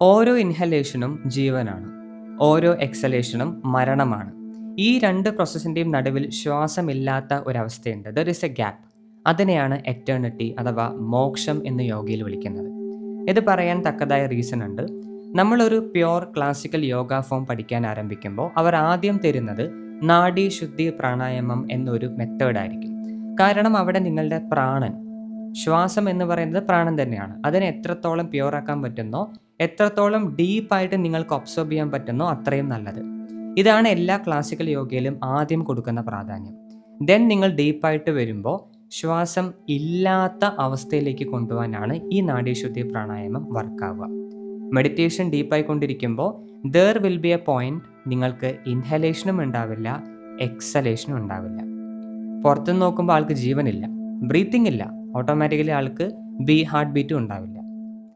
ഓരോ ഇൻഹലേഷനും ജീവനാണ്. ഓരോ എക്സലേഷനും മരണമാണ്. ഈ രണ്ട് പ്രോസസ്സിന്റെയും നടുവിൽ ശ്വാസമില്ലാത്ത ഒരവസ്ഥയുണ്ട്. ദർ ഇസ് എ ഗ്യാപ്പ് അതിനെയാണ് എറ്റേണിറ്റി അഥവാ മോക്ഷം എന്ന് യോഗയിൽ വിളിക്കുന്നത്. ഇത് പറയാൻ തക്കതായ റീസൺ ഉണ്ട്. നമ്മളൊരു പ്യോർ ക്ലാസിക്കൽ യോഗ ഫോം പഠിക്കാൻ ആരംഭിക്കുമ്പോൾ അവർ ആദ്യം തരുന്നത് നാഡി ശുദ്ധി പ്രാണായാമം എന്നൊരു മെത്തേഡായിരിക്കും കാരണം അവിടെ നിങ്ങളുടെ പ്രാണൻ ശ്വാസം എന്ന് പറയുന്നത് പ്രാണൻ തന്നെയാണ്. അതിനെ എത്രത്തോളം പ്യുവറാക്കാൻ പറ്റുന്നോ എത്രത്തോളം ഡീപ്പായിട്ട് നിങ്ങൾക്ക് ഒബ്സർവ് ചെയ്യാൻ പറ്റുന്നോ അത്രയും നല്ലത്. ഇതാണ് എല്ലാ ക്ലാസിക്കൽ യോഗയിലും ആദ്യം കൊടുക്കുന്ന പ്രാധാന്യം. ദെൻ നിങ്ങൾ ഡീപ്പായിട്ട് വരുമ്പോൾ ശ്വാസം ഇല്ലാത്ത അവസ്ഥയിലേക്ക് കൊണ്ടുപോകാനാണ് ഈ നാഡീശുദ്ധി പ്രാണായാമം വർക്കാവുക മെഡിറ്റേഷൻ ഡീപ്പായി കൊണ്ടിരിക്കുമ്പോൾ there will be a point നിങ്ങൾക്ക് ഇൻഹലേഷനും ഉണ്ടാവില്ല എക്സലേഷനും ഉണ്ടാവില്ല. പുറത്തുനിന്ന് നോക്കുമ്പോൾ ആൾക്ക് ജീവനില്ല ബ്രീത്തിങ് ഇല്ല. ഓട്ടോമാറ്റിക്കലി ആൾക്ക് ബി ഹാർട്ട് ബീറ്റും ഉണ്ടാവില്ല.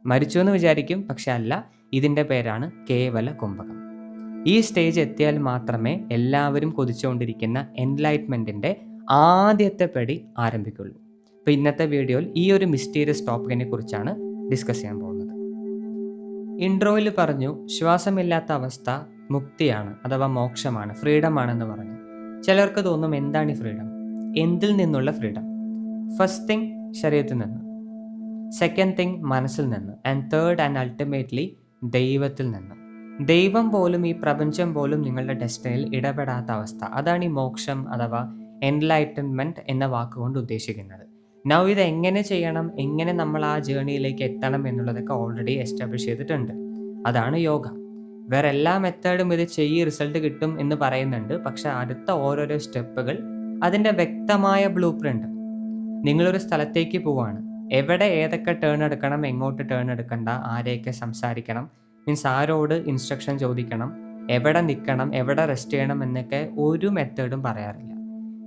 മരിച്ചു എന്ന് വിചാരിക്കും പക്ഷെ അല്ല ഇതിന്റെ പേരാണ് കേവല കുംഭകം. ഈ സ്റ്റേജ് എത്തിയാൽ മാത്രമേ എല്ലാവരും കൊതിച്ചുകൊണ്ടിരിക്കുന്ന എൻലൈറ്റ്മെന്റിന്റെ ആദ്യത്തെ പടി ആരംഭിക്കുള്ളൂ. അപ്പോൾ ഇന്നത്തെ വീഡിയോയിൽ ഈ ഒരു മിസ്റ്റീരിയസ് ടോപ്പിക്കിനെ കുറിച്ചാണ് ഡിസ്കസ് ചെയ്യാൻ പോകുന്നത്. ഇൻട്രോയിൽ പറഞ്ഞു ശ്വാസമില്ലാത്ത അവസ്ഥ മുക്തിയാണ് അഥവാ മോക്ഷമാണ് ഫ്രീഡം ആണെന്ന് പറഞ്ഞു. ചിലർക്ക് തോന്നും എന്താണ് ഈ ഫ്രീഡം? എന്തിൽ നിന്നുള്ള ഫ്രീഡം? ഫസ്റ്റ് തിങ് ശരീരത്തിൽ നിന്ന്. സെക്കൻഡ് തിങ് മനസ്സിൽ നിന്ന്. ആൻഡ് തേർഡ് ആൻഡ് അൾട്ടിമേറ്റ്ലി ദൈവത്തിൽ നിന്ന്. ദൈവം പോലും ഈ പ്രപഞ്ചം പോലും നിങ്ങളുടെ ഡെസ്റ്റിനിൽ ഇടപെടാത്ത അവസ്ഥ. അതാണ് ഈ മോക്ഷം അഥവാ എൻലൈറ്റൻമെന്റ് എന്ന വാക്കുകൊണ്ട് ഉദ്ദേശിക്കുന്നത്. നൗ ഇത് എങ്ങനെ ചെയ്യണം? എങ്ങനെ നമ്മൾ ആ ജേണിയിലേക്ക് എത്തണം എന്നുള്ളതൊക്കെ ഓൾറെഡി എസ്റ്റാബ്ലിഷ് ചെയ്തിട്ടുണ്ട്. അതാണ് യോഗ. വേറെ എല്ലാ മെത്തേഡും ഇത് ചെയ്യ് റിസൾട്ട് കിട്ടും എന്ന് പറയുന്നുണ്ട്. പക്ഷെ അടുത്ത ഓരോരോ സ്റ്റെപ്പുകൾ അതിന്റെ വ്യക്തമായ ബ്ലൂ പ്രിന്റ് നിങ്ങളൊരു സ്ഥലത്തേക്ക് പോവാണ്. എവിടെ ഏതൊക്കെ ടേൺ എടുക്കണം എങ്ങോട്ട് ടേൺ എടുക്കണ്ട ആരെയൊക്കെ സംസാരിക്കണം മീൻസ് ആരോട് ഇൻസ്ട്രക്ഷൻ ചോദിക്കണം എവിടെ നിൽക്കണം എവിടെ റെസ്റ്റ് ചെയ്യണം എന്നൊക്കെ ഒരു മെത്തേഡും പറയാറില്ല.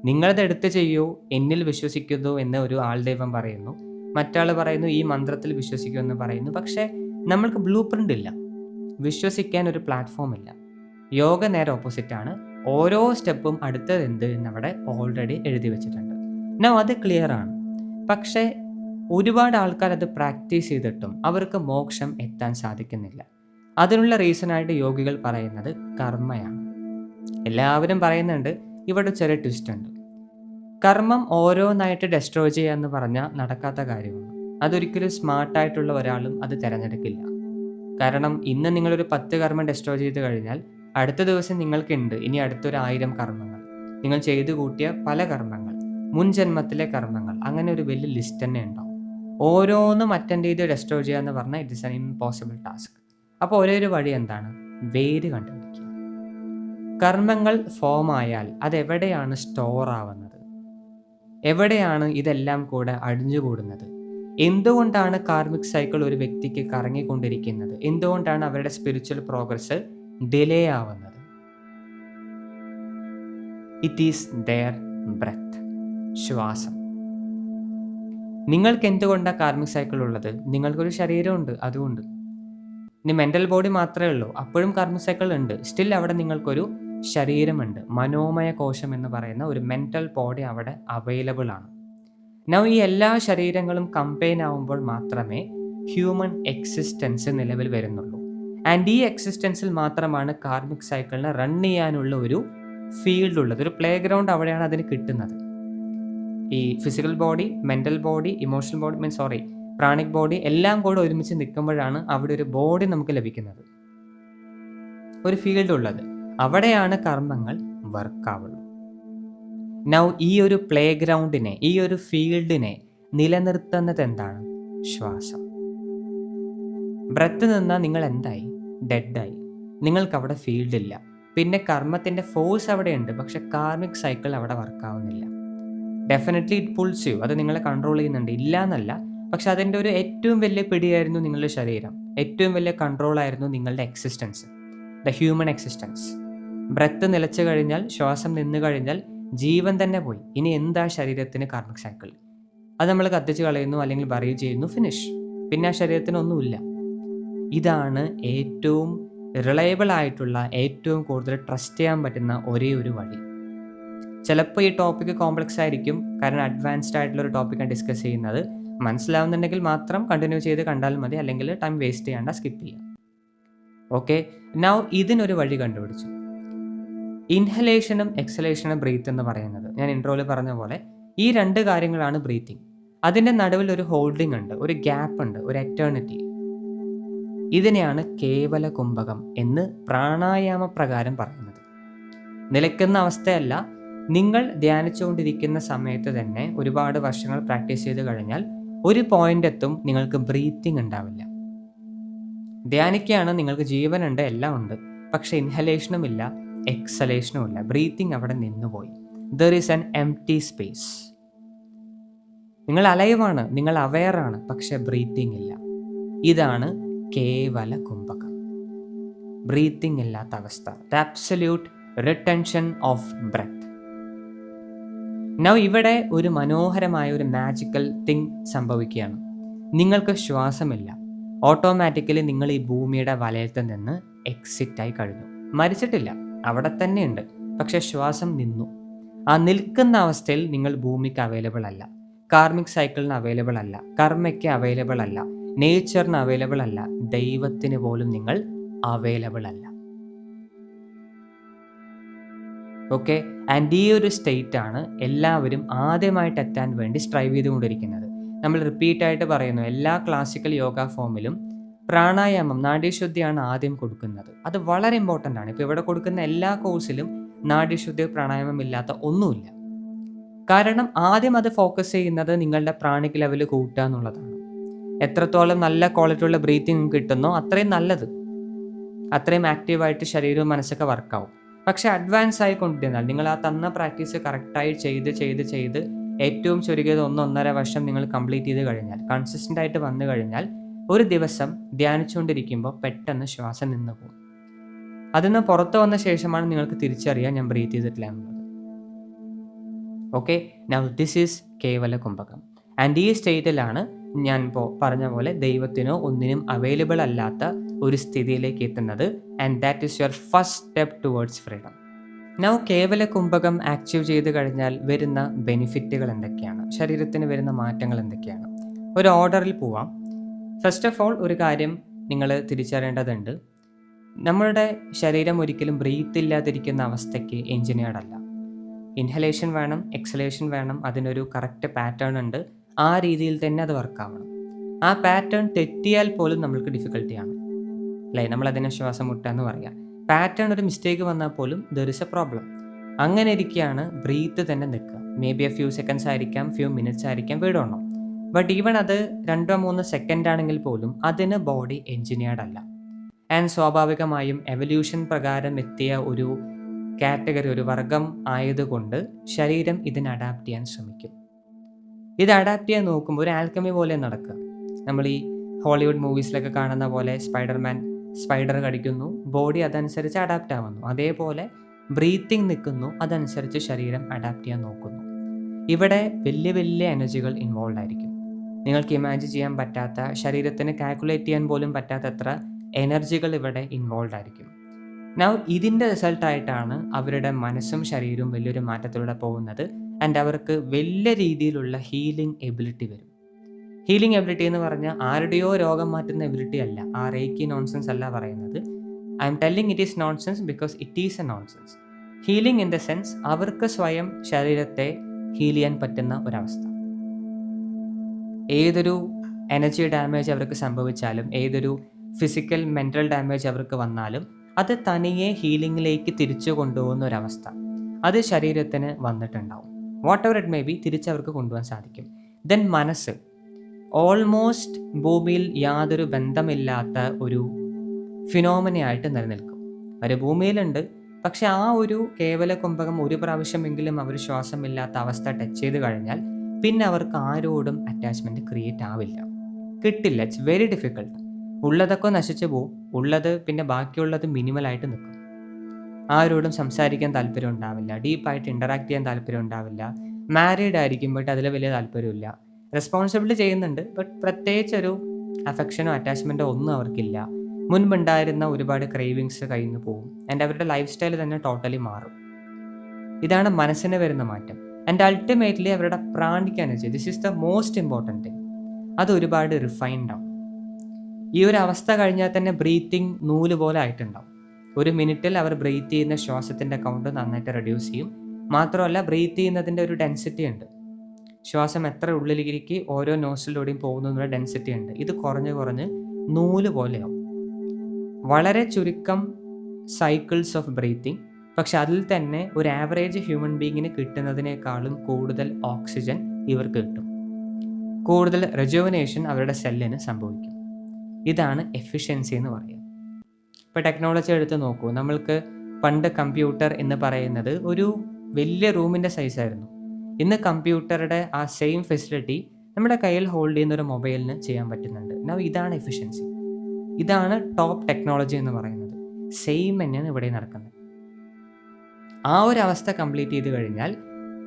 നിങ്ങളത് എടുത്ത് ചെയ്യൂ എന്നിൽ വിശ്വസിക്കുന്നു എന്ന് ഒരു ആൾ ദൈവം പറയുന്നു. മറ്റാൾ പറയുന്നു ഈ മന്ത്രത്തിൽ വിശ്വസിക്കൂ എന്ന് പറയുന്നു. പക്ഷേ നമ്മൾക്ക് ബ്ലൂ പ്രിന്റ് ഇല്ല. വിശ്വസിക്കാൻ ഒരു പ്ലാറ്റ്ഫോം ഇല്ല. യോഗ നേരെ ഓപ്പോസിറ്റാണ് ഓരോ സ്റ്റെപ്പും അടുത്തത് എന്ത് എന്നവിടെ ഓൾറെഡി എഴുതി വെച്ചിട്ടുണ്ട്. നോ അത് ക്ലിയർ ആണ്. പക്ഷേ ഒരുപാട് ആൾക്കാർ അത് പ്രാക്ടീസ് ചെയ്തിട്ടും അവർക്ക് മോക്ഷം എത്താൻ സാധിക്കുന്നില്ല. അതിനുള്ള റീസണായിട്ട് യോഗികൾ പറയുന്നത് കർമ്മയാണ്. എല്ലാവരും പറയുന്നുണ്ട് ഇവിടെ ചെറിയ ട്വിസ്റ്റ് ഉണ്ട്. കർമ്മം ഓരോന്നായിട്ട് ഡെസ്ട്രോയ് ചെയ്യുക എന്ന് പറഞ്ഞാൽ നടക്കാത്ത കാര്യമാണ്. അതൊരിക്കലും സ്മാർട്ടായിട്ടുള്ള ഒരാളും അത് തിരഞ്ഞെടുക്കില്ല. കാരണം ഇന്ന് നിങ്ങളൊരു പത്ത് കർമ്മം ഡെസ്ട്രോയ് ചെയ്ത് കഴിഞ്ഞാൽ അടുത്ത ദിവസം നിങ്ങൾക്കുണ്ട്. ഇനി അടുത്തൊരു ആയിരം കർമ്മങ്ങൾ. നിങ്ങൾ ചെയ്തു കൂട്ടിയ പല കർമ്മങ്ങൾ. മുൻ ജന്മത്തിലെ കർമ്മങ്ങൾ. അങ്ങനെ ഒരു വലിയ ലിസ്റ്റ് തന്നെ ഉണ്ടാവും. ഓരോന്നും അറ്റൻഡ് ചെയ്ത് റെസ്റ്റോർ ചെയ്യുക എന്ന് പറഞ്ഞാൽ it is an impossible task അപ്പോൾ ഒരേ ഒരു വഴി എന്താണ്? വേര് കണ്ടുപിടിക്കുക. കർമ്മങ്ങൾ ഫോം ആയാൽ അതെവിടെയാണ് സ്റ്റോർ ആവുന്നത്? എവിടെയാണ് ഇതെല്ലാം കൂടെ അടിഞ്ഞുകൂടുന്നത് എന്തുകൊണ്ടാണ് കാർമിക് സൈക്കിൾ ഒരു വ്യക്തിക്ക് കറങ്ങിക്കൊണ്ടിരിക്കുന്നത്? എന്തുകൊണ്ടാണ് അവരുടെ സ്പിരിച്വൽ പ്രോഗ്രസ് ഡിലേ ആവുന്നത്? ഇറ്റ് ഈസ് ദെയർ ബ്രത്ത് ശ്വാസം. നിങ്ങൾക്ക് എന്തുകൊണ്ടാണ് കാർമിക് സൈക്കിൾ ഉള്ളത്? നിങ്ങൾക്കൊരു ശരീരമുണ്ട് അതുകൊണ്ട് ഇനി മെന്റൽ ബോഡി മാത്രമേ ഉള്ളൂ. അപ്പോഴും കാർമിക് സൈക്കിൾ ഉണ്ട്. സ്റ്റിൽ അവിടെ നിങ്ങൾക്കൊരു ശരീരമുണ്ട്. മനോമയ കോശം എന്ന് പറയുന്ന ഒരു മെന്റൽ ബോഡി അവിടെ അവൈലബിൾ ആണ്. നൗ ഈ എല്ലാ ശരീരങ്ങളും കമ്പൈൻ ആവുമ്പോൾ മാത്രമേ ഹ്യൂമൻ എക്സിസ്റ്റൻസ് നിലവിൽ വരുന്നുള്ളൂ. ആൻഡ് ഈ എക്സിസ്റ്റൻസിൽ മാത്രമാണ് കാർമിക് സൈക്കിളിനെ റൺ ചെയ്യാനുള്ള ഒരു ഫീൽഡ് ഉള്ളത്. ഒരു പ്ലേ ഗ്രൗണ്ട് അവിടെയാണ് അതിന് കിട്ടുന്നത്. ഈ physical body mental body emotional body mean sorry pranic body എല്ലാം കൂടെ ഒരുമിച്ച് നിൽക്കുമ്പോഴാണ് അവിടെ ഒരു ബോഡി നമുക്ക് ലഭിക്കുന്നത്. ഒരു ഫീൽഡ് ഉള്ളത്. അവിടെയാണ് കർമ്മങ്ങൾ വർക്കാവുള്ളൂ നൗ ഈ ഒരു പ്ലേ ഗ്രൗണ്ടിനെ ഈ ഒരു ഫീൽഡിനെ നിലനിർത്തുന്നത് എന്താണ്? ശ്വാസം. ബ്രത്ത് നിന്നാൽ നിങ്ങൾ എന്തായി? ഡെഡായി നിങ്ങൾക്ക് അവിടെ ഫീൽഡ് ഇല്ല. പിന്നെ കർമ്മത്തിന്റെ ഫോഴ്സ് അവിടെ ഉണ്ട് പക്ഷെ കാർമിക് സൈക്കിൾ അവിടെ വർക്കാവുന്നില്ല ഡെഫിനറ്റ്ലി ഇറ്റ് പുൾസ് യു അത് നിങ്ങളെ കൺട്രോൾ ചെയ്യുന്നുണ്ട്. ഇല്ല എന്നല്ല പക്ഷെ അതിന്റെ ഒരു ഏറ്റവും വലിയ പിടിയായിരുന്നു നിങ്ങളുടെ ശരീരം. ഏറ്റവും വലിയ കൺട്രോൾ ആയിരുന്നു നിങ്ങളുടെ existence the human existence breath നിലച്ചു കഴിഞ്ഞാൽ ശ്വാസം നിന്ന് കഴിഞ്ഞാൽ ജീവൻ തന്നെ പോയി. ഇനി എന്താ ശരീരത്തിന് കാർമിക് സൈക്കിൾ അത് നമ്മൾ കത്തിച്ച് കളയുന്നു അല്ലെങ്കിൽ പറയുകയും ചെയ്യുന്നു ഫിനിഷ് പിന്നെ ആ ശരീരത്തിനൊന്നുമില്ല. ഇതാണ് ഏറ്റവും റിലയബിൾ ആയിട്ടുള്ള ഏറ്റവും കൂടുതൽ ട്രസ്റ്റ് ചെയ്യാൻ പറ്റുന്ന ഒരേ ഒരു വഴി. ചിലപ്പോൾ ഈ ടോപ്പിക് കോംപ്ലക്സ് ആയിരിക്കും. കാരണം അഡ്വാൻസ്ഡ് ആയിട്ടുള്ള ഒരു ടോപ്പിക്കാണ് ഡിസ്കസ് ചെയ്യുന്നത്. മനസ്സിലാവുന്നുണ്ടെങ്കിൽ മാത്രം കണ്ടിന്യൂ ചെയ്ത് കണ്ടാൽ മതി. അല്ലെങ്കിൽ ടൈം വേസ്റ്റ് ചെയ്യാണ്ട് സ്കിപ്പ് ചെയ്യാം. ഓക്കെ നൗ ഇതിനൊരു വഴി കണ്ടുപിടിച്ചു. ഇൻഹലേഷനും എക്സലേഷനും ബ്രീത്ത് എന്ന് പറയുന്നത്. ഞാൻ ഇൻട്രോയിൽ പറഞ്ഞ പോലെ ഈ രണ്ട് കാര്യങ്ങളാണ് ബ്രീത്തിങ് അതിന്റെ നടുവിൽ ഒരു ഹോൾഡിംഗ് ഉണ്ട്. ഒരു ഗ്യാപ്പ് ഉണ്ട്. ഒരു എറ്റേണിറ്റി ഇതിനെയാണ് കേവല കുംഭകം എന്ന് പ്രാണായാമ പ്രകാരം പറയുന്നത്. നിലയ്ക്കുന്ന അവസ്ഥയല്ല. നിങ്ങൾ ധ്യാനിച്ചുകൊണ്ടിരിക്കുന്ന സമയത്ത് തന്നെ ഒരുപാട് വർഷങ്ങൾ പ്രാക്ടീസ് ചെയ്ത് കഴിഞ്ഞാൽ ഒരു പോയിന്റ് എത്തും നിങ്ങൾക്ക് ബ്രീത്തിങ് ഉണ്ടാവില്ല. ധ്യാനിക്കുകയാണ് നിങ്ങൾക്ക് ജീവനുണ്ട് എല്ലാം ഉണ്ട്. പക്ഷെ ഇൻഹലേഷനും ഇല്ല എക്സലേഷനും ഇല്ല. ബ്രീത്തിങ് അവിടെ നിന്നുപോയി there is an empty space നിങ്ങൾ അലൈവാണ് നിങ്ങൾ അവെയറാണ് പക്ഷെ ബ്രീത്തിങ് ഇല്ല. ഇതാണ് കേവല കുംഭകം. ബ്രീത്തിങ് ഇല്ലാത്ത അവസ്ഥ. The absolute retention of breath now ഇവിടെ ഒരു മനോഹരമായ ഒരു മാജിക്കൽ തിങ് സംഭവിക്കുകയാണ്. നിങ്ങൾക്ക് ശ്വാസമില്ല. ഓട്ടോമാറ്റിക്കലി നിങ്ങൾ ഈ ഭൂമിയുടെ വലയത്തിൽ നിന്ന് എക്സിറ്റ് ആയി കഴിഞ്ഞു. മരിച്ചിട്ടില്ല. അവിടെ തന്നെയുണ്ട്. പക്ഷെ ശ്വാസം നിന്നു. ആ നിൽക്കുന്ന അവസ്ഥയിൽ നിങ്ങൾ ഭൂമിക്ക് അവൈലബിൾ അല്ല. കാർമിക് സൈക്കിളിന് അവൈലബിൾ അല്ല. കർമ്മയ്ക്ക് അവൈലബിൾ അല്ല. നേച്ചറിന് അവൈലബിൾ അല്ല. ദൈവത്തിന് പോലും നിങ്ങൾ അവൈലബിൾ അല്ല. ഓക്കെ ആൻഡ് ഈ ഒരു സ്റ്റേറ്റ് ആണ് എല്ലാവരും ആദ്യമായിട്ട് എത്താൻ വേണ്ടി സ്ട്രൈവ് ചെയ്തുകൊണ്ടിരിക്കുന്നത്. നമ്മൾ റിപ്പീറ്റായിട്ട് പറയുന്നു എല്ലാ ക്ലാസിക്കൽ യോഗ ഫോമിലും പ്രാണായാമം നാഡീശുദ്ധിയാണ് ആദ്യം കൊടുക്കുന്നത്. അത് വളരെ ഇമ്പോർട്ടന്റ് ആണ്. ഇപ്പോൾ ഇവിടെ കൊടുക്കുന്ന എല്ലാ കോഴ്സിലും നാഡീശുദ്ധി പ്രാണായാമം ഇല്ലാത്ത ഒന്നുമില്ല. കാരണം ആദ്യം അത് ഫോക്കസ് ചെയ്യുന്നത് നിങ്ങളുടെ പ്രാണിക് ലെവൽ കൂട്ടുക എന്നുള്ളതാണ്. എത്രത്തോളം നല്ല ക്വാളിറ്റി ഉള്ള ബ്രീത്തിങ് കിട്ടുന്നോ അത്രയും നല്ലത്. അത്രയും ആക്റ്റീവായിട്ട് ശരീരവും മനസ്സൊക്കെ വർക്കാവും പക്ഷെ അഡ്വാൻസ് ആയി കൊണ്ടിരുന്നാൽ നിങ്ങൾ ആ തന്ന പ്രാക്ടീസ് കറക്റ്റായി ചെയ്ത് ചെയ്ത് ചെയ്ത് ഏറ്റവും ചുരുങ്ങിയത് ഒന്നൊന്നര വർഷം നിങ്ങൾ കംപ്ലീറ്റ് ചെയ്ത് കഴിഞ്ഞാൽ കൺസിസ്റ്റന്റ് ആയിട്ട് വന്നു കഴിഞ്ഞാൽ ഒരു ദിവസം ധ്യാനിച്ചുകൊണ്ടിരിക്കുമ്പോൾ പെട്ടെന്ന് ശ്വാസം നിന്ന് പോകും. അതിൽ നിന്ന് പുറത്ത് വന്ന ശേഷമാണ് നിങ്ങൾക്ക് തിരിച്ചറിയാൻ ഞാൻ ബ്രീത്ത് ചെയ്തിട്ടില്ല എന്നുള്ളത്. ഓക്കെ നൗ ദിസ് ഈസ് കേവല കുംഭകം ആൻഡ് ഈ സ്റ്റേറ്റിലാണ് ഞാൻ ഇപ്പോൾ പറഞ്ഞ പോലെ ദൈവത്തിനോ ഒന്നിനും അവൈലബിൾ അല്ലാത്ത ഒരു സ്ഥിതിയിലേക്ക് എത്തുന്നത്. And that is your first step towards freedom now കേവല കുംഭകം ആക്റ്റീവ് ചെയ്ത് കഴിഞ്ഞാൽ വരുന്ന ബെനിഫിറ്റുകൾ എന്തൊക്കെയാണ്? ശരീരത്തിന് വരുന്ന മാറ്റങ്ങൾ എന്തൊക്കെയാണ്? ഒരു ഓർഡറിൽ പോവാം. ഫസ്റ്റ് ഓഫ് ഓൾ ഒരു കാര്യം നിങ്ങൾ തിരിച്ചറിയേണ്ടതുണ്ട്. നമ്മളുടെ ശരീരം ഒരിക്കലും ബ്രീത്ത് ഇല്ലാതിരിക്കുന്ന അവസ്ഥയ്ക്ക് എഞ്ചിനീയർഡ് അല്ല. ഇൻഹലേഷൻ വേണം എക്സലേഷൻ വേണം. അതിനൊരു കറക്റ്റ് പാറ്റേൺ ഉണ്ട്. ആ രീതിയിൽ തന്നെ അത് വർക്കാവണം ആ പാറ്റേൺ തെറ്റിയാൽ പോലും നമ്മൾക്ക് ഡിഫിക്കൽട്ടിയാണ് അല്ലേ? നമ്മൾ അതിനെ ശ്വാസം മുട്ടുക എന്ന് പറയാം. പാറ്റേൺ ഒരു മിസ്റ്റേക്ക് വന്നാൽ പോലും ദർ ഇസ് എ പ്രോബ്ലം അങ്ങനെ ഇരിക്കുകയാണ് ബ്രീത്ത് തന്നെ നിൽക്കുക. Maybe a few seconds ആയിരിക്കാം ഫ്യൂ മിനിറ്റ്സ് ആയിരിക്കാം വീടോണം ബട്ട് ഈവൻ അത് രണ്ടോ മൂന്നോ സെക്കൻഡ് ആണെങ്കിൽ പോലും അതിന് ബോഡി എൻജിനീയർഡ് അല്ല. ആൻഡ് സ്വാഭാവികമായും എവല്യൂഷൻ പ്രകാരം എത്തിയ ഒരു കാറ്റഗറി ഒരു വർഗം ആയതുകൊണ്ട് ശരീരം ഇതിന് അഡാപ്റ്റ് ചെയ്യാൻ ശ്രമിക്കും. ഇത് അഡാപ്റ്റ് ചെയ്യാൻ നോക്കുമ്പോൾ ഒരു ആൽക്കമി പോലെ നടക്കുക. നമ്മൾ ഈ ഹോളിവുഡ് മൂവീസിലൊക്കെ കാണുന്ന പോലെ സ്പൈഡർമാൻ സ്പൈഡർ കടിക്കുന്നു ബോഡി അതനുസരിച്ച് അഡാപ്റ്റ് ആവുന്നു. അതേപോലെ ബ്രീത്തിങ് നിൽക്കുന്നു അതനുസരിച്ച് ശരീരം അഡാപ്റ്റ് ചെയ്യാൻ നോക്കുന്നു. ഇവിടെ വലിയ വലിയ എനർജികൾ ഇൻവോൾവ് ആയിരിക്കും. നിങ്ങൾക്ക് ഇമാജിൻ ചെയ്യാൻ പറ്റാത്ത ശരീരത്തിന് കാൽക്കുലേറ്റ് ചെയ്യാൻ പോലും പറ്റാത്തത്ര എനർജികൾ ഇവിടെ ഇൻവോൾവ് ആയിരിക്കും. നൗ ഇതിന്റെ റിസൾട്ടായിട്ടാണ് അവരുടെ മനസ്സും ശരീരവും വലിയൊരു മാറ്റത്തിലൂടെ പോകുന്നത്. ആൻഡ് അവർക്ക് വലിയ രീതിയിലുള്ള ഹീലിംഗ് എബിലിറ്റി വരും. ഹീലിംഗ് എബിലിറ്റി എന്ന് പറഞ്ഞാൽ ആരുടെയോ രോഗം മാറ്റുന്ന എബിലിറ്റി അല്ല. ആ റേക്കി നോൺസെൻസ് അല്ല പറയുന്നത്. I'm telling it is nonsense because it is a nonsense healing in the sense അവർക്ക് സ്വയം ശരീരത്തെ ഹീൽ ചെയ്യാൻ പറ്റുന്ന ഒരവസ്ഥ. ഏതൊരു എനർജി ഡാമേജ് അവർക്ക് സംഭവിച്ചാലും ഏതൊരു ഫിസിക്കൽ മെന്റൽ ഡാമേജ് അവർക്ക് വന്നാലും അത് തനിയെ ഹീലിംഗിലേക്ക് തിരിച്ചു കൊണ്ടുപോകുന്ന ഒരവസ്ഥ. അത് ശരീരത്തിന് വന്നിട്ടുണ്ടാവും. Whatever it may be തിരിച്ചവർക്ക് കൊണ്ടുപോകാൻ സാധിക്കും. ദെൻ മനസ്സ്. ഓൾമോസ്റ്റ് ഭൂമിയിൽ യാതൊരു ബന്ധമില്ലാത്ത ഒരു ഫിനോമിനയായിട്ട് നിലനിൽക്കും. അവർ ഭൂമിയിലുണ്ട്. പക്ഷെ ആ ഒരു കേവല കുംഭകം ഒരു പ്രാവശ്യമെങ്കിലും അവർ ശ്വാസമില്ലാത്ത അവസ്ഥ ടച്ച് ചെയ്ത് കഴിഞ്ഞാൽ പിന്നെ അവർക്ക് ആരോടും അറ്റാച്ച്മെന്റ് ക്രിയേറ്റ് ആവില്ല. കിട്ടില്ല. ഇറ്റ്സ് വെരി ഡിഫിക്കൾട്ട് ഉള്ളതൊക്കെ നശിച്ചു പോവും ഉള്ളത് പിന്നെ ബാക്കിയുള്ളത് മിനിമലായിട്ട് നിൽക്കും. ആരോടും സംസാരിക്കാൻ താല്പര്യം ഉണ്ടാവില്ല. ഡീപ്പായിട്ട് ഇന്ററാക്ട് ചെയ്യാൻ താല്പര്യം ഉണ്ടാവില്ല. മാരീഡ് ആയിരിക്കും ബട്ട് അതിൽ വലിയ താല്പര്യമില്ല റെസ്പോൺസിബിലിറ്റി ചെയ്യുന്നുണ്ട് ബട്ട് പ്രത്യേകിച്ച് ഒരു അഫെക്ഷനോ അറ്റാച്ച്മെന്റോ ഒന്നും അവർക്കില്ല. മുൻപുണ്ടായിരുന്ന ഒരുപാട് ക്രേവിങ്സ് കയ്യിൽ നിന്ന് പോകും ആൻഡ് അവരുടെ ലൈഫ് സ്റ്റൈൽ തന്നെ ടോട്ടലി മാറും. ഇതാണ് മനസ്സിന് വരുന്ന മാറ്റം. ആൻഡ് അൾട്ടിമേറ്റ്ലി അവരുടെ pranic energy this is the most important thing അത് ഒരുപാട് റിഫൈൻഡ് ആവും ഈ ഒരു അവസ്ഥ കഴിഞ്ഞാൽ തന്നെ ബ്രീത്തിങ് നൂൽ പോലെ ആയിട്ടുണ്ടാവും. ഒരു മിനിറ്റിൽ അവർ ബ്രീത്ത് ചെയ്യുന്ന ശ്വാസത്തിന്റെ കൗണ്ട് നന്നായിട്ട് റെഡ്യൂസ് ചെയ്യും. മാത്രമല്ല ബ്രീത്ത് ചെയ്യുന്നതിന്റെ ഒരു ഡെൻസിറ്റി ഉണ്ട്. ശ്വാസം എത്ര ഉള്ളിലേക്ക് ഓരോ നോസിലൂടെയും പോകുന്നതിനുള്ള ഡെൻസിറ്റി ഉണ്ട്. ഇത് കുറഞ്ഞ് കുറഞ്ഞ് നൂൽ പോലെയാവും. വളരെ ചുരുക്കം സൈക്കിൾസ് ഓഫ് ബ്രീത്തിങ് പക്ഷെ അതിൽ തന്നെ ഒരു ആവറേജ് ഹ്യൂമൻ ബീങ്ങിന് കിട്ടുന്നതിനേക്കാളും കൂടുതൽ ഓക്സിജൻ ഇവർക്ക് കിട്ടും. കൂടുതൽ റെജുവനേഷൻ അവരുടെ സെല്ലിന് സംഭവിക്കും. ഇതാണ് എഫിഷ്യൻസി എന്ന് പറയുക ഇപ്പോൾ ടെക്നോളജി എടുത്ത് നോക്കൂ. നമ്മൾക്ക് പണ്ട് കമ്പ്യൂട്ടർ എന്ന് പറയുന്നത് ഒരു വലിയ റൂമിന്റെ സൈസായിരുന്നു ഇന്ന് കമ്പ്യൂട്ടറുടെ ആ സെയിം ഫെസിലിറ്റി നമ്മുടെ കയ്യിൽ ഹോൾഡ് ചെയ്യുന്ന ഒരു മൊബൈലിന് ചെയ്യാൻ പറ്റുന്നുണ്ട്. നൗ ഇതാണ് എഫിഷ്യൻസി ഇതാണ് ടോപ്പ് ടെക്നോളജി എന്ന് പറയുന്നത്. സെയിം തന്നെയാണ് ഇവിടെ നടക്കുന്നത്. ആ ഒരു അവസ്ഥ കംപ്ലീറ്റ് ചെയ്ത് കഴിഞ്ഞാൽ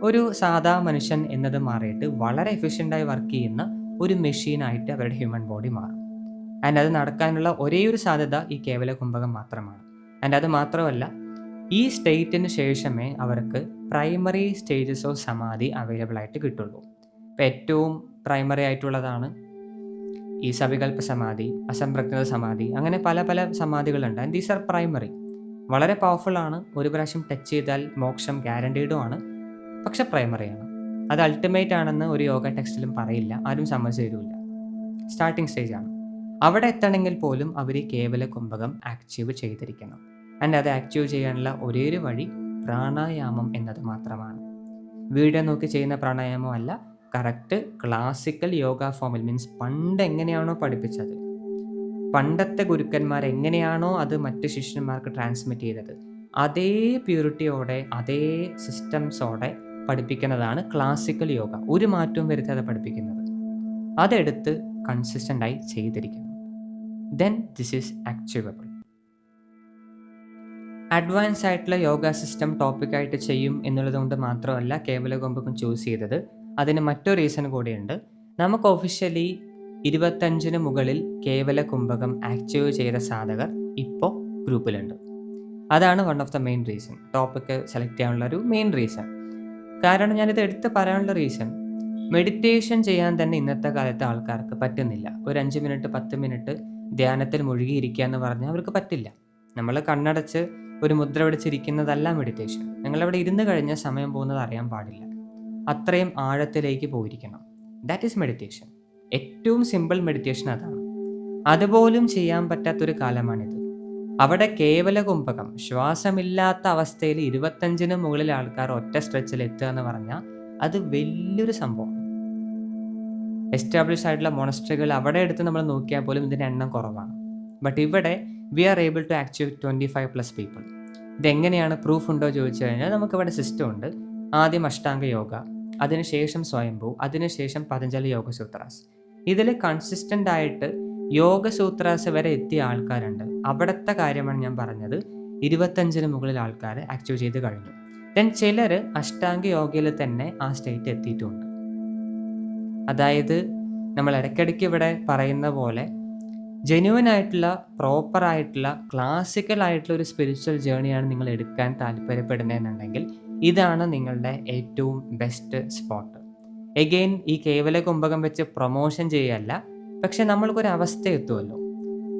ഒരു സാധാ മനുഷ്യൻ എന്നത് മാറിയിട്ട് വളരെ എഫിഷ്യന്റായി വർക്ക് ചെയ്യുന്ന ഒരു മെഷീനായിട്ട് അവരുടെ ഹ്യൂമൻ ബോഡി മാറും. ആൻഡ് അത് നടക്കാനുള്ള ഒരേ ഒരു സാധ്യത ഈ കേവല കുംഭകം മാത്രമാണ്. ആൻഡ് അത് മാത്രമല്ല ഈ സ്റ്റേറ്റിന് ശേഷമേ അവർക്ക് primary stages of samadhi available ആയിട്ട് കിട്ടുള്ളൂ. ഇപ്പം ഏറ്റവും പ്രൈമറി ആയിട്ടുള്ളതാണ് ഈ സവികൽപ്പ സമാധി അസംപ്രജ്ഞത സമാധി അങ്ങനെ പല പല സമാധികളുണ്ട്. ആൻഡ് ദീസ് ആർ പ്രൈമറി വളരെ പവർഫുൾ ആണ്. ഒരു പ്രാവശ്യം ടച്ച് ചെയ്താൽ മോക്ഷം ഗ്യാരണ്ടീഡും ആണ്. പക്ഷെ പ്രൈമറിയാണ് അത് അൾട്ടിമേറ്റ് ആണെന്ന് ഒരു യോഗ ടെക്സ്റ്റിലും പറയില്ല. ആരും സമ്മതിച്ചു തരില്ല സ്റ്റാർട്ടിംഗ് സ്റ്റേജ് ആണ്. അവിടെ എത്തണമെങ്കിൽ പോലും അവർ കേവല കുംഭകം ആക്റ്റീവ് ചെയ്തിരിക്കണം. ആൻഡ് അത് ആക്റ്റീവ് ചെയ്യാനുള്ള ഒരേ ഒരു വഴി പ്രാണായാമം എന്നത് മാത്രമാണ്. വീഡിയോ നോക്കി ചെയ്യുന്ന പ്രാണായാമം അല്ല കറക്റ്റ് ക്ലാസിക്കൽ യോഗ ഫോമിൽ മീൻസ് പണ്ട് എങ്ങനെയാണോ പഠിപ്പിച്ചത്. പണ്ടത്തെ ഗുരുക്കന്മാർ എങ്ങനെയാണോ അത് മറ്റ് ശിഷ്യന്മാർക്ക് ട്രാൻസ്മിറ്റ് ചെയ്തത് അതേ പ്യൂരിറ്റിയോടെ അതേ സിസ്റ്റംസോടെ പഠിപ്പിക്കുന്നതാണ് ക്ലാസിക്കൽ യോഗ ഒരു മാറ്റവും വരുത്താതെ പഠിപ്പിക്കുന്നത്. അതെടുത്ത് കൺസിസ്റ്റന്റായി ചെയ്തിരിക്കണം. Then this is achievable advance ആയിട്ടുള്ള യോഗ സിസ്റ്റം ടോപ്പിക്കായിട്ട് ചെയ്യും എന്നുള്ളത് കൊണ്ട് മാത്രമല്ല കേവല കൊമ്പക്കും ചൂസ് ചെയ്തത്. അതിന് മറ്റൊരു റീസൺ കൂടിയുണ്ട്. നമുക്ക് ഒഫീഷ്യലി ഇരുപത്തഞ്ചിന് മുകളിൽ കേവല കുംഭകം ആക്റ്റീവ് ചെയ്ത സാധകർ ഇപ്പോൾ ഗ്രൂപ്പിലുണ്ട് അതാണ് one of the main reason topic select ചെയ്യാനുള്ള ഒരു മെയിൻ റീസൺ കാരണം ഞാനിത് എടുത്ത് പറയാനുള്ള റീസൺ മെഡിറ്റേഷൻ ചെയ്യാൻ തന്നെ ഇന്നത്തെ കാലത്തെ ആൾക്കാർക്ക് പറ്റുന്നില്ല. ഒരു അഞ്ച് മിനിറ്റ് പത്ത് മിനിറ്റ് ധ്യാനത്തിൽ മുഴുകിയിരിക്കുക എന്ന് പറഞ്ഞാൽ അവർക്ക് പറ്റില്ല. നമ്മൾ കണ്ണടച്ച് ഒരു മുദ്ര പിടിച്ചിരിക്കുന്നതല്ല മെഡിറ്റേഷൻ നിങ്ങളവിടെ ഇരുന്ന് കഴിഞ്ഞാൽ സമയം പോകുന്നത് അറിയാൻ പാടില്ല. അത്രയും ആഴത്തിലേക്ക് പോയിരിക്കണം. ദാറ്റ് ഈസ് മെഡിറ്റേഷൻ ഏറ്റവും സിമ്പിൾ മെഡിറ്റേഷൻ അതാണ്. അതുപോലും ചെയ്യാൻ പറ്റാത്തൊരു കാലമാണിത്. അവിടെ കേവല കുംഭകം ശ്വാസമില്ലാത്ത അവസ്ഥയിൽ ഇരുപത്തഞ്ചിന് മുകളിൽ ആൾക്കാർ ഒറ്റ സ്ട്രെച്ചിൽ എത്തുക എന്ന് പറഞ്ഞാൽ അത് വലിയൊരു സംഭവമാണ്. എസ്റ്റാബ്ലിഷ് ആയിട്ടുള്ള മോണസ്ട്രികൾ അവിടെ എടുത്ത് നമ്മൾ നോക്കിയാൽ പോലും ഇതിന്റെ എണ്ണം കുറവാണ്. ബട്ട് ഇവിടെ we are able to actual twenty five plus people ഇതെങ്ങനെയാണ് പ്രൂഫ് ഉണ്ടോ ചോദിച്ചു കഴിഞ്ഞാൽ നമുക്കിവിടെ സിസ്റ്റം ഉണ്ട്. ആദ്യം അഷ്ടാംഗ യോഗ അതിനുശേഷം സ്വയംഭൂ അതിനുശേഷം പതഞ്ജലി യോഗ സൂത്രാസ്. ഇതിൽ കൺസിസ്റ്റന്റ് ആയിട്ട് യോഗ സൂത്രാസ് വരെ എത്തിയ ആൾക്കാരുണ്ട്. അവിടുത്തെ കാര്യമാണ് ഞാൻ പറഞ്ഞത്. ഇരുപത്തഞ്ചിന് മുകളിൽ ആൾക്കാരെ ആക്റ്റീവ് ചെയ്ത് കഴിഞ്ഞു. ദെൻ ചിലർ അഷ്ടാംഗ യോഗയിൽ തന്നെ ആ സ്റ്റേറ്റ് എത്തിയിട്ടുണ്ട്. അതായത് നമ്മൾ ഇടയ്ക്കിടയ്ക്ക് ഇവിടെ പറയുന്ന പോലെ ജെന്യുവൻ ആയിട്ടുള്ള പ്രോപ്പർ ആയിട്ടുള്ള ക്ലാസിക്കൽ ആയിട്ടുള്ള ഒരു സ്പിരിച്വൽ ജേണിയാണ് നിങ്ങൾ എടുക്കാൻ താല്പര്യപ്പെടുന്നതെന്നുണ്ടെങ്കിൽ ഇതാണ് നിങ്ങളുടെ ഏറ്റവും ബെസ്റ്റ് സ്പോട്ട് എഗെയിൻ ഈ കേവല കുംഭകം വെച്ച് പ്രൊമോഷൻ ചെയ്യല്ല പക്ഷെ നമ്മൾക്കൊരു അവസ്ഥ എത്തുമല്ലോ.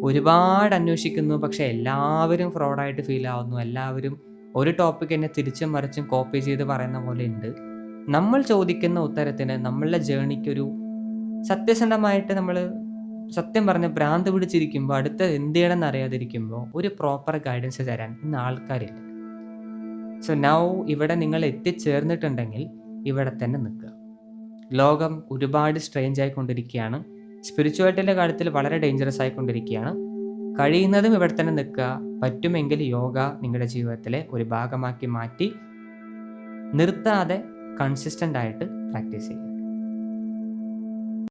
ഒരുപാട് അന്വേഷിക്കുന്നു പക്ഷെ എല്ലാവരും ഫ്രോഡായിട്ട് ഫീൽ ആവുന്നു. എല്ലാവരും ഒരു ടോപ്പിക് എന്നെ തിരിച്ചും മറിച്ചും കോപ്പി ചെയ്ത് പറയുന്ന പോലെ ഉണ്ട്. നമ്മൾ ചോദിക്കുന്ന ഉത്തരത്തിന് നമ്മളുടെ ജേണിക്കൊരു സത്യസന്ധമായിട്ട് നമ്മൾ സത്യം പറഞ്ഞ് ഭ്രാന്ത് പിടിച്ചിരിക്കുമ്പോൾ അടുത്ത എന്ത് ചെയ്യണമെന്ന് അറിയാതിരിക്കുമ്പോൾ ഒരു പ്രോപ്പർ ഗൈഡൻസ് തരാൻ ഇന്ന് ആൾക്കാരില്ല. സോ നൗ ഇവിടെ നിങ്ങൾ എത്തിച്ചേർന്നിട്ടുണ്ടെങ്കിൽ ഇവിടെ തന്നെ നിൽക്കുക. ലോകം ഒരുപാട് സ്ട്രേഞ്ച് ആയിക്കൊണ്ടിരിക്കുകയാണ്. സ്പിരിച്വാലിറ്റിന്റെ കാര്യത്തിൽ വളരെ ഡേഞ്ചറസ് ആയിക്കൊണ്ടിരിക്കുകയാണ്. കഴിയുന്നതും ഇവിടെ തന്നെ നിൽക്കുക. പറ്റുമെങ്കിൽ യോഗ നിങ്ങളുടെ ജീവിതത്തിലെ ഒരു ഭാഗമാക്കി മാറ്റി നിർത്താതെ കൺസിസ്റ്റന്റ് ആയിട്ട് പ്രാക്ടീസ് ചെയ്യുക